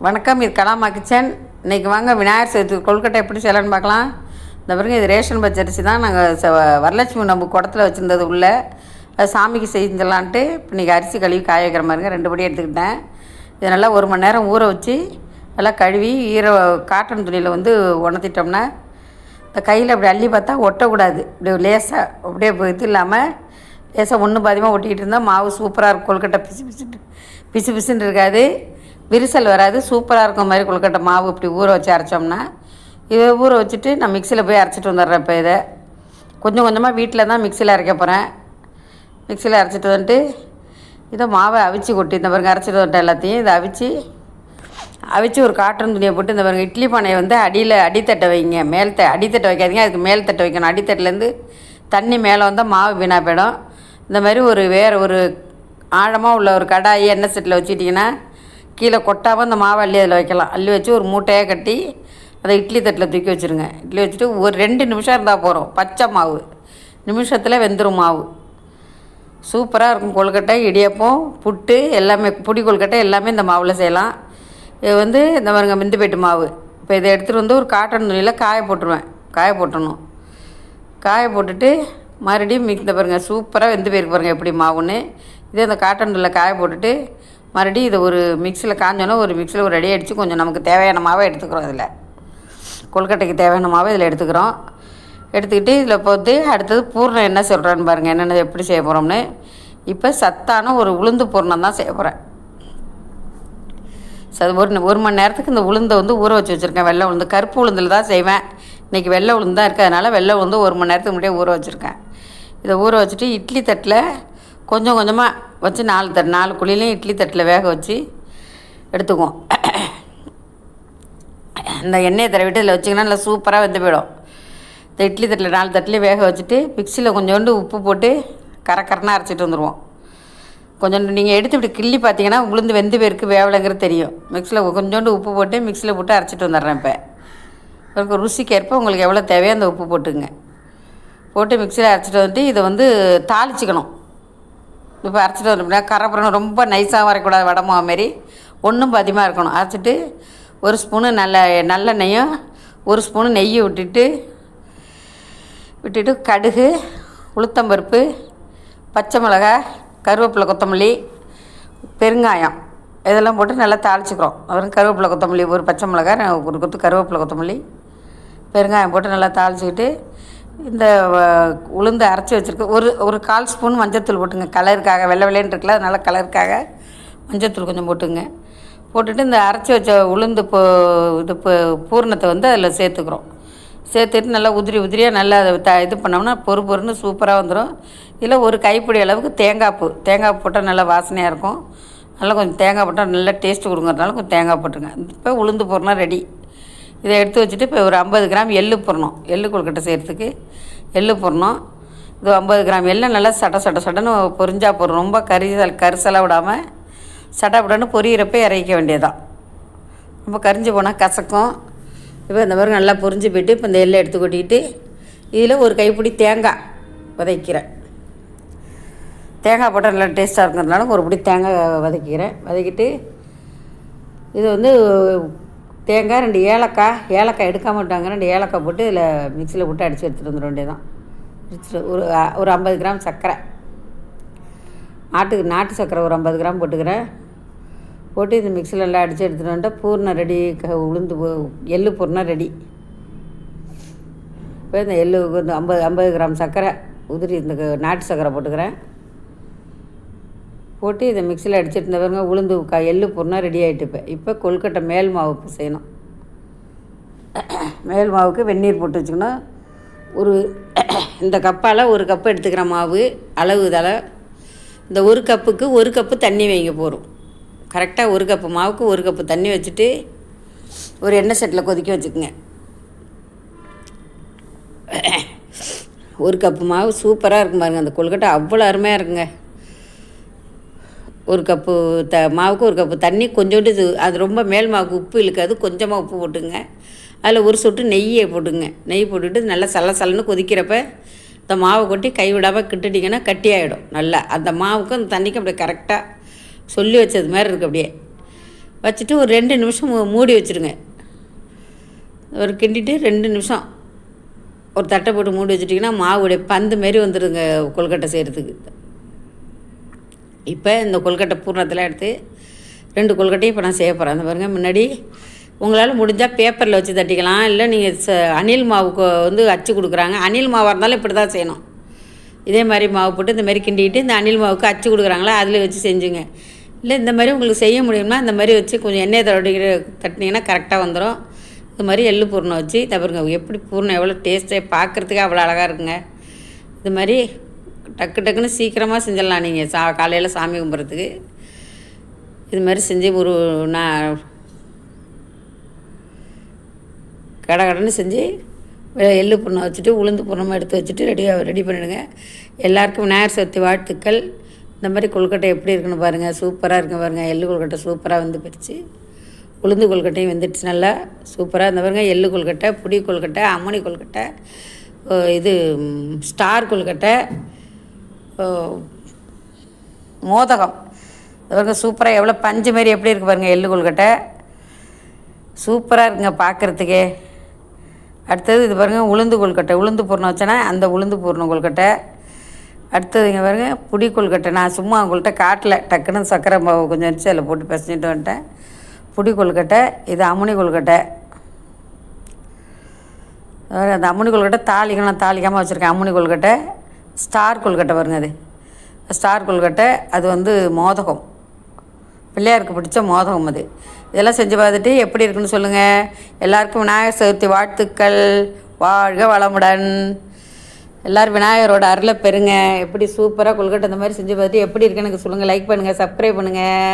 வணக்கம் இது கலாமா கிச்சன். இன்றைக்கி வாங்க விநாயகர் சதுர்த்தி கொழுக்கட்டை எப்படி செய்யலான்னு பார்க்கலாம். இந்த பிறகு இது ரேஷன் பச்சரிசி தான். நாங்கள் ச வரலட்சுமி நம்ம குடத்துல வச்சுருந்தது உள்ளே. அது சாமிக்கு செஞ்சிடலான்ட்டு இப்போ இன்றைக்கி அரிசி கழுவி காய வைக்கிற மாதிரிங்க ரெண்டு படி எடுத்துக்கிட்டேன். இதை நல்லா ஒரு மணி நேரம் ஊற வச்சு நல்லா கழுவி ஈர காட்டன் துணியில் வந்து உணர்த்திட்டோம்னா இந்த கையில் அப்படி அள்ளி பார்த்தா ஒட்டக்கூடாது. இப்படி லேசாக அப்படியே இது இல்லாமல் லேசாக ஒன்று பாதியமாக ஒட்டிக்கிட்டு இருந்தால் மாவு சூப்பராக இருக்கும். கொழுக்கட்டை பிசு பிசுட்டு பிசு பிசுன்னு இருக்காது. விரிசல் வராது சூப்பராக இருக்கும் மாதிரி கொழுக்கட்டை மாவு இப்படி ஊற வச்சு அரைச்சோம்னா இதை ஊற வச்சுட்டு நான் மிக்சியில் போய் அரைச்சிட்டு வந்துடுறேன் இப்போ இதை. கொஞ்சம் கொஞ்சமாக வீட்டில் தான் மிக்சியில் அரைக்க போகிறேன் மிக்சியில் அரைச்சிட்டு வந்துட்டு இதை மாவை அவிச்சு கொட்டி இந்த பாருங்க அரைச்சிட்டு வந்துட்டேன் எல்லாத்தையும். இதை அவிச்சு அவிச்சு ஒரு காட்டன் துணியை போட்டு இந்த பாருங்க இட்லி பானையை வந்து அடியில் அடித்தட்டை வைங்க. மேல் த அடித்தட்டை வைக்காதீங்க அதுக்கு மேல் தட்டை வைக்கணும். அடித்தட்டிலேருந்து தண்ணி மேலே வந்தால் மாவு வீணாக போயிடும். இந்த மாதிரி ஒரு வேறு ஒரு ஆழமாக உள்ள ஒரு கடாயி எண்ணெய் செட்டில் வச்சுட்டிங்கன்னா கீழே கொட்டாமல் அந்த மாவை அள்ளி அதில் வைக்கலாம். அள்ளி வச்சு ஒரு மூட்டையாக கட்டி அதை இட்லி தட்டில் தூக்கி வச்சுருங்க. இட்லி வச்சுட்டு ஒரு ரெண்டு நிமிஷம் இருந்தால் போகிறோம் பச்சை மாவு. நிமிஷத்தில் வெந்துடும் மாவு. சூப்பராக இருக்கும் கொழுக்கட்டை இடியப்பம் புட்டு எல்லாமே புடி கொழுக்கட்டை எல்லாமே இந்த மாவில் செய்யலாம். இது வந்து இந்த பாருங்க மிந்துப்பேட்டு மாவு. இப்போ இதை எடுத்துகிட்டு வந்து ஒரு காட்டன் துணியில் காய போட்டுருவேன். காய போட்டணும். காய போட்டுட்டு மறுபடியும் மிக் பாருங்கள் பாருங்க சூப்பராக வெந்து போயிருக்கு பாருங்கள் எப்படி மாவுன்னு. இதே அந்த காட்டன் துணியில் காய போட்டுட்டு மறுபடியும் இதை ஒரு மிக்சியில் காஞ்சோன்னா ஒரு மிக்சியில் ஒரு ரெடி அடித்து கொஞ்சம் நமக்கு தேவையான மாவை எடுத்துக்கிறோம் இதில். கொழுக்கட்டைக்கு தேவையான மாவை இதில் எடுத்துக்கிறோம். எடுத்துக்கிட்டு இதில் போட்டு அடுத்தது பூர்ணம் என்ன சொல்கிறேன்னு பாருங்கள் என்னென்ன எப்படி செய்ய போகிறோம்னு இப்போ சத்தான ஒரு உளுந்து பூர்ணம் தான் செய்ய போகிறேன் சரி ஒரு ஒரு மணி நேரத்துக்கு இந்த உளுந்தை வந்து ஊற வச்சு வச்சுருக்கேன் வெள்ளை உளுந்து. கருப்பு உளுந்தில் தான் செய்வேன். இன்றைக்கி வெள்ளை உளுந்து தான் இருக்கிறதுனால வெள்ளை உளுந்து ஒரு மணி நேரத்துக்கு முன்னாடியே ஊற வச்சுருக்கேன். இதை ஊற வச்சுட்டு இட்லி தட்டில் கொஞ்சம் கொஞ்சமாக வச்சு நாலு தட்டு நாலு குழிலையும் இட்லி தட்டில் வேக வச்சு எடுத்துக்குவோம். இந்த எண்ணெயை தடவிட்டு இதில் வச்சிங்கன்னா நல்லா சூப்பராக வெந்து போயிடும். இந்த இட்லி தட்டில் நாலு தட்டிலையும் வேக வச்சுட்டு மிக்சியில் கொஞ்சோண்டு உப்பு போட்டு கரக்கரனாக அரைச்சிட்டு வந்துடுவோம் கொஞ்சோண்டு நீங்கள் எடுத்து இப்படி கிள்ளி பார்த்தீங்கன்னா உளுந்து வெந்து பேருக்கு வேவலைங்கிறது தெரியும். மிக்சியில் கொஞ்சோண்டு உப்பு போட்டு மிக்சியில் போட்டு அரைச்சிட்டு வந்துடுறேன் இப்போ. உங்களுக்கு ருசிக்கேற்ப உங்களுக்கு எவ்வளோ தேவையோ அந்த உப்பு போட்டுங்க போட்டு மிக்சியில் அரைச்சிட்டு வந்துட்டு இதை வந்து தாளிச்சிக்கணும். இப்போ அரைச்சிட்டு வந்தோம்னா கரப்புறம் ரொம்ப நைஸாக வரக்கூடாது வடமா மாரி ஒன்றும் பதிமாக இருக்கணும். அரைச்சிட்டு ஒரு ஸ்பூனு நல்ல நல்லெண்ணெயும் ஒரு ஸ்பூனு நெய்யை விட்டுட்டு விட்டுட்டு கடுகு உளுத்தம்பருப்பு பச்சை மிளகாய் கருவேப்பிலை கொத்தமல்லி பெருங்காயம் இதெல்லாம் போட்டு நல்லா தாளிச்சுக்கிறோம். அப்புறம் கருவேப்பிலை கொத்தமல்லி ஒரு பச்சை மிளகாய் ஒரு கொத்து கருவேப்பிலை கொத்தமல்லி பெருங்காயம் போட்டு நல்லா தாளிச்சிக்கிட்டு இந்த உளுந்து அரைச்சி வச்சுருக்க. ஒரு ஒரு கால் ஸ்பூன் மஞ்சத்தூள் போட்டுங்க. கலருக்காக வெள்ளை வெள்ளைன்னு இருக்குல்ல அதனால் கலருக்காக மஞ்சத்தூள் கொஞ்சம் போட்டுங்க. போட்டுட்டு இந்த அரைச்சி வச்ச உளுந்து போ இது பூ பூரணத்தை வந்து அதில் சேர்த்துக்கிறோம். சேர்த்துட்டு நல்லா உதிரி உதிரியாக நல்லா அதை த இது பண்ணோம்னா பொறு பொறுன்னு சூப்பராக வந்துடும் இதில் ஒரு கைப்பிடி அளவுக்கு தேங்காய் பூ. தேங்காய் போட்டால் நல்லா வாசனையாக இருக்கும். நல்லா கொஞ்சம் தேங்காய் போட்டால் நல்லா டேஸ்ட்டு கொடுங்கறதுனால கொஞ்சம் தேங்காய் போட்டுங்க இப்போ உளுந்து பூரணம் ரெடி. இதை எடுத்து வச்சுட்டு இப்போ ஒரு ஐம்பது கிராம் எள்ளு போடணும். எள்ளு கொழுக்கட்டை செய்கிறதுக்கு எள்ளு போடணும். இது ஐம்பது கிராம் எள்ளை நல்லா சட சட சடன்னு பொரிஞ்சா போடணும் ரொம்ப கரிசல் கரிசலாக விடாமல் சடபடன்னு பொரியிறப்ப இறக்க வேண்டியதான் ரொம்ப கரிஞ்சு போனால் கசக்கும். இப்போ இந்த மாதிரி நல்லா பொரிஞ்சு போயிட்டு இப்போ இந்த எள்ளை எடுத்து கொட்டிக்கிட்டு இதில் ஒரு கைப்பிடி தேங்காய் வதக்கிறேன். தேங்காய் போட்டால் நல்லா டேஸ்ட்டாக இருக்கிறதுனால ஒரு பிடி தேங்காய் வதக்கிக்கிறேன் வதக்கிட்டு இது வந்து தேங்காய் ரெண்டு ஏலக்காய் ஏலக்காய் எடுக்க மாட்டாங்க ரெண்டு ஏலக்காய் போட்டு இதில் மிக்சியில் போட்டு அடித்து எடுத்துகிட்டு வந்துட வேண்டியதான் ஒரு ஒரு ஐம்பது கிராம் சர்க்கரை. நாட்டுக்கு நாட்டு சர்க்கரை ஒரு ஐம்பது கிராம் போட்டுக்கிறேன். போட்டு இந்த மிக்சியில் நல்லா அடித்து எடுத்துகிட்டு வந்துட்டால் பூர்ணம் ரெடி க உளுந்து பூ- எள்ளு பூர்ணம் ரெடி. இப்போ இந்த எள்ளு வந்து ஐம்பது ஐம்பது கிராம் சர்க்கரை உதிரி இந்த நாட்டு சர்க்கரை போட்டுக்கிறேன். போட்டு இதை மிக்சியில் அடிச்சிட்டு இருந்த பாருங்க உளுந்து கா எள்ளு பொருனா ரெடி ஆகிட்டு இப்போ. இப்போ கொழுக்கட்டை மேல் மாவு செய்யணும் மேல் மாவுக்கு வெந்நீர் போட்டு வச்சுக்கணும். ஒரு இந்த கப்பால் ஒரு கப்பு எடுத்துக்கிற மாவு அளவு இதால். இந்த ஒரு கப்புக்கு ஒரு கப்பு தண்ணி வைங்க போகிறோம் கரெக்டாக ஒரு கப்பு மாவுக்கு ஒரு கப்பு தண்ணி வச்சுட்டு ஒரு எண்ணெய் செட்டில் கொதிக்க வச்சுக்கோங்க. ஒரு கப்பு மாவு சூப்பராக இருக்கும் பாருங்கள் அந்த கொழுக்கட்டை அவ்வளோ அருமையாக இருக்குங்க. ஒரு கப்பு த மாவுக்கு ஒரு கப்பு தண்ணி கொஞ்சோண்டு இது அது ரொம்ப மேல் மாவுக்கு உப்பு இழுக்காது கொஞ்சமாக உப்பு போட்டுங்க. அதில் ஒரு சொட்டு நெய்யை போட்டுங்க. நெய் போட்டுட்டு நல்லா சல சலன்னு கொதிக்கிறப்ப இந்த மாவை கொட்டி கைவிடாமல் கிட்டுட்டிங்கன்னா கட்டி ஆகிடும் நல்லா. அந்த மாவுக்கும் அந்த தண்ணிக்கும் அப்படியே கரெக்டாக சொல்லி வச்சது மாதிரி இருக்குது அப்படியே. வச்சுட்டு ஒரு ரெண்டு நிமிஷம் மூடி வச்சுருங்க. ஒரு கிண்டிட்டு ரெண்டு நிமிஷம். ஒரு தட்டை போட்டு மூடி வச்சுட்டிங்கன்னா மாவுடைய பந்து மாரி வந்துடுங்க கொழுக்கட்டை செய்கிறதுக்கு இப்போ இந்த கொல்கட்டை பூர்ணத்தில் எடுத்து ரெண்டு கொழுக்கட்டையும் இப்போ நான் செய்ய போகிறேன். அந்த பாருங்கள் முன்னாடி உங்களால் முடிஞ்சால் பேப்பரில் வச்சு தட்டிக்கலாம். இல்லை நீங்கள் ச அணில் மாவுக்கு வந்து அச்சு கொடுக்குறாங்க. அணில் மாவாக இருந்தாலும் இப்படி தான் செய்யணும். இதே மாதிரி மாவு போட்டு இந்த மாதிரி கிண்டிக்கிட்டு இந்த அணில் மாவுக்கு அச்சு கொடுக்குறாங்களா அதில் வச்சு செஞ்சுங்க. இல்லை இந்த மாதிரி உங்களுக்கு செய்ய முடியும்னா இந்த மாதிரி வச்சு கொஞ்சம் எண்ணெய் தடவிக்கிற தட்டினீங்கன்னா கரெக்டாக வந்துடும். இது மாதிரி எள்ளு பூர்ணம் வச்சு தவிர்ங்க எப்படி பூர்ணம் எவ்வளோ டேஸ்ட்டாக பார்க்குறதுக்கே அவ்வளோ அழகாக இருக்குங்க. இது மாதிரி டக்கு டக்குன்னு சீக்கிரமாக செஞ்சிடலாம் நீங்கள் சா காலையில் சாமி கும்பிட்றதுக்கு இது மாதிரி செஞ்சு ஒரு நான் கடை கடைன்னு செஞ்சு எள்ளு பூர்ணம் வச்சுட்டு உளுந்து பூர்ணமாக எடுத்து வச்சுட்டு ரெடியாக ரெடி பண்ணிவிடுங்க எல்லாருக்கும் விநாயகர் சதுர்த்தி வாழ்த்துக்கள். இந்த மாதிரி கொழுக்கட்டை எப்படி இருக்குன்னு பாருங்கள் சூப்பராக இருக்குங்க பாருங்கள் எள்ளு கொழுக்கட்டை சூப்பராக வந்து பிரித்து உளுந்து கொழுக்கட்டையும் வந்துடுச்சு நல்லா. சூப்பராக இருந்த பாருங்கள் எள்ளு கொழுக்கட்டை புடி கொழுக்கட்டை அம்மணி கொழுக்கட்டை இது ஸ்டார் கொழுக்கட்டை. மோதகம். இது பாருங்க சூப்பராக எவ்வளோ பஞ்சு மாரி எப்படி இருக்குது பாருங்கள் எள்ளு கொழுக்கட்டை. சூப்பராக இருக்குங்க பார்க்குறதுக்கே அடுத்தது இது பாருங்கள் உளுந்து கொழுக்கட்டை. உளுந்து பூர்ணம் வச்சேன்னா அந்த உளுந்து பூர்ணம் கொழுக்கட்டை. அடுத்தது இங்கே பாருங்க புடி கொழுக்கட்டை. நான் சும்மா உங்கள்கிட்ட காட்டில். டக்குன்னு சக்கரை மாவு கொஞ்சம் வச்சு அதில் போட்டு பிசைஞ்சிட்டு வந்துட்டேன். புடி கொழுக்கட்டை இது அமுனி கொழுக்கட்டை. அந்த அம்முனி கொழுக்கட்டை தாளிக்கணும். நான் தாளிக்காமல் வச்சுருக்கேன் அம்முனி கொழுக்கட்டை. ஸ்டார் கொல்கட்டை பாருங்க அது. ஸ்டார் கொல்கட்டை அது வந்து மோதகம். பிள்ளையாருக்கு பிடிச்ச மோதகம் அது. இதெல்லாம் செஞ்சு பார்த்துட்டு எப்படி இருக்குன்னு சொல்லுங்கள் எல்லாருக்கும் விநாயகர் சதுர்த்தி வாழ்த்துக்கள். வாழ்க வளமுடன். எல்லோரும் விநாயகரோட அருளை பெறுங்க. எப்படி சூப்பராக கொழுக்கட்டை இந்த மாதிரி செஞ்சு பார்த்துட்டு எப்படி இருக்குன்னு எனக்கு சொல்லுங்கள் லைக் பண்ணுங்கள் சப்ஸ்கிரைப் பண்ணுங்கள்